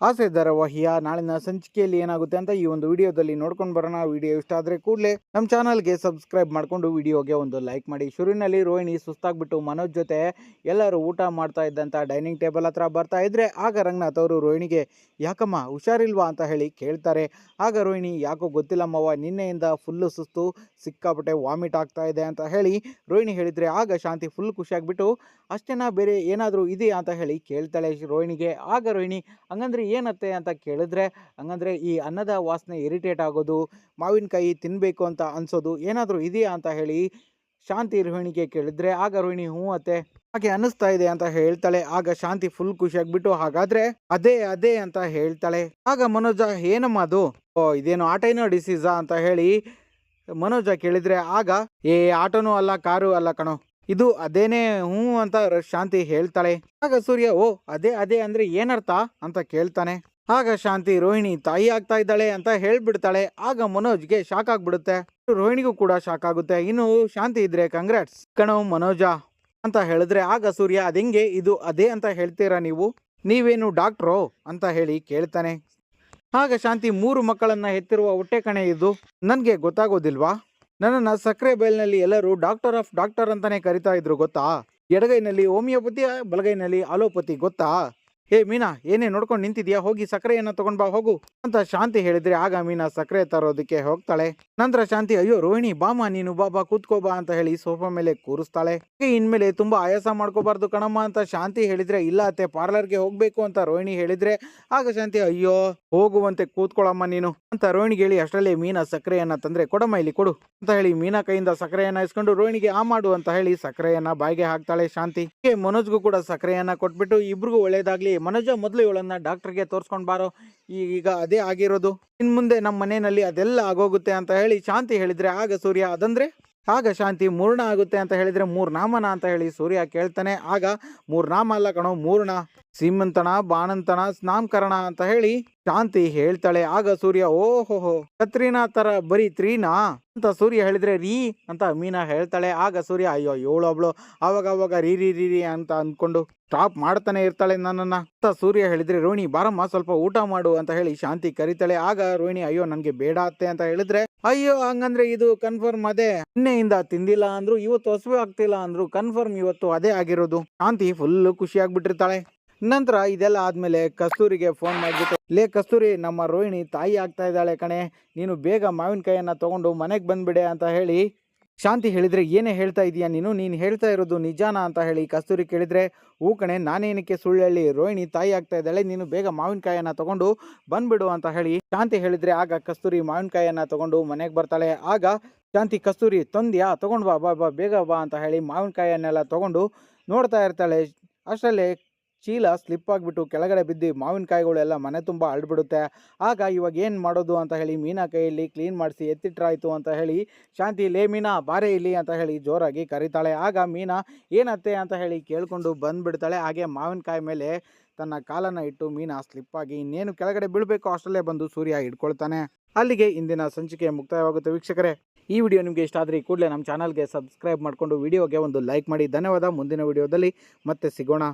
ಆಸೆ ಧಾರಾವಾಹಿಯ ನಾಳಿನ ಸಂಚಿಕೆಯಲ್ಲಿ ಏನಾಗುತ್ತೆ ಅಂತ ಈ ಒಂದು ವಿಡಿಯೋದಲ್ಲಿ ನೋಡ್ಕೊಂಡು ಬರೋಣ. ವಿಡಿಯೋ ಇಷ್ಟ ಆದರೆ ಕೂಡಲೇ ನಮ್ಮ ಚಾನಲ್ಗೆ ಸಬ್ಸ್ಕ್ರೈಬ್ ಮಾಡಿಕೊಂಡು ವಿಡಿಯೋಗೆ ಒಂದು ಲೈಕ್ ಮಾಡಿ. ಶುರುವಿನಲ್ಲಿ ರೋಹಿಣಿ ಸುಸ್ತಾಗ್ಬಿಟ್ಟು ಮನೋಜ್ ಜೊತೆ ಎಲ್ಲರೂ ಊಟ ಮಾಡ್ತಾ ಇದ್ದಂಥ ಡೈನಿಂಗ್ ಟೇಬಲ್ ಹತ್ರ ಬರ್ತಾ ಇದ್ರೆ ಆಗ ರಂಗನಾಥ್ ಅವರು ರೋಹಿಣಿಗೆ, ಯಾಕಮ್ಮ ಹುಷಾರಿಲ್ವಾ? ಅಂತ ಹೇಳಿ ಕೇಳ್ತಾರೆ. ಆಗ ರೋಹಿಣಿ, ಯಾಕೋ ಗೊತ್ತಿಲ್ಲಮ್ಮವ್ವ, ನಿನ್ನೆಯಿಂದ ಫುಲ್ಲು ಸುಸ್ತು, ಸಿಕ್ಕಾಪಟ್ಟೆ ವಾಮಿಟ್ ಆಗ್ತಾ ಇದೆ ಅಂತ ಹೇಳಿ ರೋಹಿಣಿ ಹೇಳಿದರೆ ಆಗ ಶಾಂತಿ ಫುಲ್ ಖುಷಿಯಾಗ್ಬಿಟ್ಟು, ಅಷ್ಟೇನಾ ಬೇರೆ ಏನಾದರೂ ಇದೆಯಾ? ಅಂತ ಹೇಳಿ ಕೇಳ್ತಾಳೆ ರೋಹಿಣಿಗೆ. ಆಗ ರೋಹಿಣಿ, ಹಂಗಂದ್ರೆ ಏನತ್ತೆ ಅಂತ ಕೇಳಿದ್ರೆ, ಹಂಗಂದ್ರೆ ಈ ಅನ್ನದ ವಾಸನೆ ಇರಿಟೇಟ್ ಆಗೋದು, ಮಾವಿನಕಾಯಿ ತಿನ್ನಬೇಕು ಅಂತ ಅನ್ಸೋದು ಏನಾದರೂ ಇದೆಯಾ ಅಂತ ಹೇಳಿ ಶಾಂತಿ ರೋಹಿಣಿಗೆ ಕೇಳಿದ್ರೆ, ಆಗ ರೋಹಿಣಿ ಹ್ಞೂ ಅತ್ತೆ. ಹಾಗೆ ಅನ್ನಿಸ್ತಾ ಇದೆ ಅಂತ ಹೇಳ್ತಾಳೆ. ಆಗ ಶಾಂತಿ ಫುಲ್ ಖುಷಿಯಾಗ್ಬಿಟ್ಟು ಹಾಗಾದ್ರೆ ಅದೇ ಅದೇ ಅಂತ ಹೇಳ್ತಾಳೆ. ಆಗ ಮನೋಜ, ಏನಮ್ಮ ಅದು? ಓ, ಇದೇನು ಆಟೋನೋ ಡಿಸೀಸಾ ಅಂತ ಹೇಳಿ ಮನೋಜ ಕೇಳಿದ್ರೆ, ಆಗ, ಏ, ಆಟೋನೂ ಅಲ್ಲ, ಕಾರು ಅಲ್ಲ ಕಣೋ. ಇದು ಅದೇನೇ ಹ್ಞೂ ಅಂತ ಶಾಂತಿ ಹೇಳ್ತಾಳೆ. ಆಗ ಸೂರ್ಯ, ಓ, ಅದೇ ಅದೇ ಅಂದ್ರೆ ಏನರ್ಥ ಅಂತ ಕೇಳ್ತಾನೆ. ಆಗ ಶಾಂತಿ, ರೋಹಿಣಿ ತಾಯಿ ಆಗ್ತಾ ಇದ್ದಾಳೆ ಅಂತ ಹೇಳ್ಬಿಡ್ತಾಳೆ. ಆಗ ಮನೋಜ್ಗೆ ಶಾಕ್ ಆಗ್ಬಿಡುತ್ತೆ. ರೋಹಿಣಿಗೂ ಕೂಡ ಶಾಕ್ ಆಗುತ್ತೆ. ಇನ್ನು ಶಾಂತಿ ಇದ್ರೆ ಕಂಗ್ರಾಟ್ಸ್ ಕಣೋ ಮನೋಜ ಅಂತ ಹೇಳಿದ್ರೆ ಆಗ ಸೂರ್ಯ, ಅದೆಂಗೆ? ಇದು ಅದೇ ಅಂತ ಹೇಳ್ತೀರಾ ನೀವು? ನೀವೇನು ಡಾಕ್ಟ್ರೋ ಅಂತ ಹೇಳಿ ಕೇಳ್ತಾನೆ. ಆಗ ಶಾಂತಿ ಮೂರು ಮಕ್ಕಳನ್ನ ಹೆತ್ತಿರುವ ಹೊಟ್ಟೆ ಕಣೆ ಇದು. ನನಗೆ ಗೊತ್ತಾಗೋದಿಲ್ವಾ? ನನ್ನನ್ನು ಸಕ್ಕರೆ ಬೈಲ್ನಲ್ಲಿ ಎಲ್ಲರೂ ಡಾಕ್ಟರ್ ಆಫ್ ಡಾಕ್ಟರ್ ಅಂತಾನೆ ಕರಿತಾ ಇದ್ರು, ಗೊತ್ತಾ? ಎಡಗೈನಲ್ಲಿ ಹೋಮಿಯೋಪತಿ, ಬಲಗೈನಲ್ಲಿ ಅಲೋಪತಿ, ಗೊತ್ತಾ? ಏ ಮೀನಾ, ಏನೇ ನೋಡ್ಕೊಂಡು ನಿಂತಿದ್ಯಾ? ಹೋಗಿ ಸಕ್ಕರೆಯನ್ನ ತಗೊಂಡ್ ಬಾ, ಹೋಗು ಅಂತ ಶಾಂತಿ ಹೇಳಿದ್ರೆ ಆಗ ಮೀನಾ ಸಕ್ಕರೆ ತರೋದಕ್ಕೆ ಹೋಗ್ತಾಳೆ. ನಂತರ ಶಾಂತಿ, ಅಯ್ಯೋ ರೋಹಿಣಿ ಬಾಮ ನೀನು ಬಾಬಾ ಕೂತ್ಕೋ ಬಾ ಅಂತ ಹೇಳಿ ಸೋಫಾ ಮೇಲೆ ಕೂರಿಸ್ತಾಳೆ. ಇನ್ಮೇಲೆ ತುಂಬಾ ಆಯಾಸ ಮಾಡ್ಕೋಬಾರ್ದು ಕಣಮ್ಮ ಅಂತ ಶಾಂತಿ ಹೇಳಿದ್ರೆ, ಇಲ್ಲ ಅತ್ತೆ ಪಾರ್ಲರ್ಗೆ ಹೋಗ್ಬೇಕು ಅಂತ ರೋಹಿಣಿ ಹೇಳಿದ್ರೆ, ಆಗ ಶಾಂತಿ, ಅಯ್ಯೋ ಹೋಗುವಂತೆ ಕೂತ್ಕೊಳಮ್ಮ ನೀನು ಅಂತ ರೋಹಿಣಿಗೆ ಹೇಳಿ ಅಷ್ಟರಲ್ಲೇ ಮೀನಾ ಸಕ್ಕರೆಯನ್ನ ತಂದ್ರೆ, ಕೊಡಮ್ಮ ಇಲ್ಲಿ ಕೊಡು ಅಂತ ಹೇಳಿ ಮೀನಾ ಕೈಯಿಂದ ಸಕ್ಕರೆಯನ್ನ ಇಸ್ಕೊಂಡು ರೋಹಿಣಿಗೆ ಆ ಮಾಡು ಅಂತ ಹೇಳಿ ಸಕ್ಕರೆಯನ್ನ ಬಾಯಿಗೆ ಹಾಕ್ತಾಳೆ ಶಾಂತಿ. ಮನೋಜ್ಗೂ ಕೂಡ ಸಕ್ಕರೆಯನ್ನ ಕೊಟ್ಬಿಟ್ಟು ಇಬ್ರಿಗೂ ಒಳ್ಳೇದಾಗ್ಲಿ ಮನೋಜ ಮೊದಲು ಇವಳನ್ನ ಡಾಕ್ಟರ್ಗೆ ತೋರಿಸ್ಕೊಂಡು ಬಾರೋ. ಈಗ ಅದೇ ಆಗಿರೋದು. ಇನ್ ಮುಂದೆ ನಮ್ಮ ಮನೆಯಲ್ಲಿ ಅದೆಲ್ಲ ಆಗೋಗುತ್ತೆ ಅಂತ ಹೇಳಿ ಶಾಂತಿ ಹೇಳಿದ್ರೆ ಆಗ ಸೂರ್ಯ ಅದಂದ್ರೆ? ಆಗ ಶಾಂತಿ ಮೂರ್ಣ ಆಗುತ್ತೆ ಅಂತ ಹೇಳಿದ್ರೆ ಮೂರ್ ನಾಮನ ಅಂತ ಹೇಳಿ ಸೂರ್ಯ ಕೇಳ್ತಾನೆ. ಆಗ ಮೂರ್ನಾಮ ಅಲ್ಲ ಕಣೋ, ಮೂರ್ಣ. ಸೀಮಂತನ ಬಾಣಂತನ ಸ್ನಾಂಕರಣ ಅಂತ ಹೇಳಿ ಶಾಂತಿ ಹೇಳ್ತಾಳೆ. ಆಗ ಸೂರ್ಯ, ಓಹೋಹೋ ಕತ್ರಿನಾ ತರ ಬರೀ ತ್ರೀನಾ? ಅಂತ ಸೂರ್ಯ ಹೇಳಿದ್ರೆ, ರೀ ಅಂತ ಮೀನಾ ಹೇಳ್ತಾಳೆ. ಆಗ ಸೂರ್ಯ, ಅಯ್ಯೋ ಏಳು ಅವಳು ಅವಾಗ ಅವಾಗ ರೀ ರೀ ರೀ ಅಂತ ಅಂದ್ಕೊಂಡು ಸ್ಟಾಪ್ ಮಾಡ್ತಾನೆ ಇರ್ತಾಳೆ ನನ್ನನ್ನ. ಅಂತ ಸೂರ್ಯ ಹೇಳಿದ್ರೆ, ರೋಹಿಣಿ, ಬಾರಮ್ಮ, ಸ್ವಲ್ಪ ಊಟ ಮಾಡು ಅಂತ ಹೇಳಿ ಶಾಂತಿ ಕರಿತಾಳೆ. ಆಗ ರೋಹಿಣಿ, ಅಯ್ಯೋ, ನನ್ಗೆ ಬೇಡ ಅತ್ತೆ ಅಂತ ಹೇಳಿದ್ರೆ, ಅಯ್ಯೋ, ಹಂಗಂದ್ರೆ ಇದು ಕನ್ಫರ್ಮ್ ಅದೇ. ನಿನ್ನೆಯಿಂದ ತಿಂದಿಲ್ಲ ಅಂದ್ರು, ಇವತ್ತು ಹಸುವೆ ಆಗ್ತಿಲ್ಲ ಅಂದ್ರು ಕನ್ಫರ್ಮ್ ಇವತ್ತು ಅದೇ ಆಗಿರೋದು. ಶಾಂತಿ ಫುಲ್ ಖುಷಿ ಆಗ್ಬಿಟ್ಟಿರ್ತಾಳೆ. ನಂತರ ಇದೆಲ್ಲ ಆದಮೇಲೆ ಕಸ್ತೂರಿಗೆ ಫೋನ್ ಮಾಡಿಬಿಟ್ಟು, ಲೇ ಕಸ್ತೂರಿ, ನಮ್ಮ ರೋಹಿಣಿ ತಾಯಿ ಆಗ್ತಾ ಇದ್ದಾಳೆ ಕಣೆ, ನೀನು ಬೇಗ ಮಾವಿನಕಾಯಿಯನ್ನ ತಗೊಂಡು ಮನೆಗೆ ಬಂದ್ಬಿಡೆ ಅಂತ ಹೇಳಿ ಶಾಂತಿ ಹೇಳಿದ್ರೆ, ಏನೇ ಹೇಳ್ತಾ ಇದೀಯಾ ನೀನು? ನೀನು ಹೇಳ್ತಾ ಇರೋದು ನಿಜಾನ? ಅಂತ ಹೇಳಿ ಕಸ್ತೂರಿ ಕೇಳಿದ್ರೆ, ಹೂ ಕಣೆ, ನಾನೇನಕ್ಕೆ ಸುಳ್ಳು ರೋಹಿಣಿ ತಾಯಿ ಆಗ್ತಾ ಇದ್ದಾಳೆ, ನೀನು ಬೇಗ ಮಾವಿನಕಾಯಿಯನ್ನ ತಗೊಂಡು ಬಂದ್ಬಿಡು ಅಂತ ಹೇಳಿ ಶಾಂತಿ ಹೇಳಿದ್ರೆ, ಆಗ ಕಸ್ತೂರಿ ಮಾವಿನಕಾಯಿಯನ್ನ ತಗೊಂಡು ಮನೆಗೆ ಬರ್ತಾಳೆ. ಆಗ ಶಾಂತಿ, ಕಸ್ತೂರಿ, ತಂದ್ಯಾ? ತಗೊಂಡು ಬಾ ಬಾ ಬಾ, ಬೇಗ ಬಾ ಅಂತ ಹೇಳಿ ಮಾವಿನಕಾಯನ್ನೆಲ್ಲ ತಗೊಂಡು ನೋಡ್ತಾ ಇರ್ತಾಳೆ. ಅಷ್ಟರಲ್ಲೇ ಚೀಲ ಸ್ಲಿಪ್ ಆಗಿಬಿಟ್ಟು ಕೆಳಗಡೆ ಬಿದ್ದು ಮಾವಿನಕಾಯಿಗಳೆಲ್ಲ ಮನೆ ತುಂಬ ಅಳ್ಬಿಡುತ್ತೆ. ಆಗ ಇವಾಗ ಏನು ಮಾಡೋದು ಅಂತ ಹೇಳಿ ಮೀನಾ ಕೈಯಲ್ಲಿ ಕ್ಲೀನ್ ಮಾಡಿಸಿ ಎತ್ತಿಟ್ರಾಯಿತು ಅಂತ ಹೇಳಿ ಶಾಂತಿ, ಲೇ ಮೀನಾ, ಬಾರೆ ಇಲ್ಲಿ ಅಂತ ಹೇಳಿ ಜೋರಾಗಿ ಕರೀತಾಳೆ. ಆಗ ಮೀನಾ, ಏನತ್ತೆ? ಅಂತ ಹೇಳಿ ಕೇಳಿಕೊಂಡು ಬಂದುಬಿಡ್ತಾಳೆ. ಹಾಗೆ ಮಾವಿನಕಾಯಿ ಮೇಲೆ ತನ್ನ ಕಾಲನ್ನು ಇಟ್ಟು ಮೀನಾ ಸ್ಲಿಪ್ ಆಗಿ ಇನ್ನೇನು ಕೆಳಗಡೆ ಬೀಳಬೇಕು ಅಷ್ಟರಲ್ಲೇ ಬಂದು ಸೂರ್ಯ ಇಟ್ಕೊಳ್ತಾನೆ ಅಲ್ಲಿಗೆ ಇಂದಿನ ಸಂಚಿಕೆ ಮುಕ್ತಾಯವಾಗುತ್ತೆ. ವೀಕ್ಷಕರೇ, ಈ ವಿಡಿಯೋ ನಿಮಗೆ ಇಷ್ಟ ಆದರೆ ಕೂಡಲೇ ನಮ್ಮ ಚಾನಲ್ಗೆ ಸಬ್ಸ್ಕ್ರೈಬ್ ಮಾಡಿಕೊಂಡು ವಿಡಿಯೋಗೆ ಒಂದು ಲೈಕ್ ಮಾಡಿ. ಧನ್ಯವಾದ. ಮುಂದಿನ ವಿಡಿಯೋದಲ್ಲಿ ಮತ್ತೆ ಸಿಗೋಣ.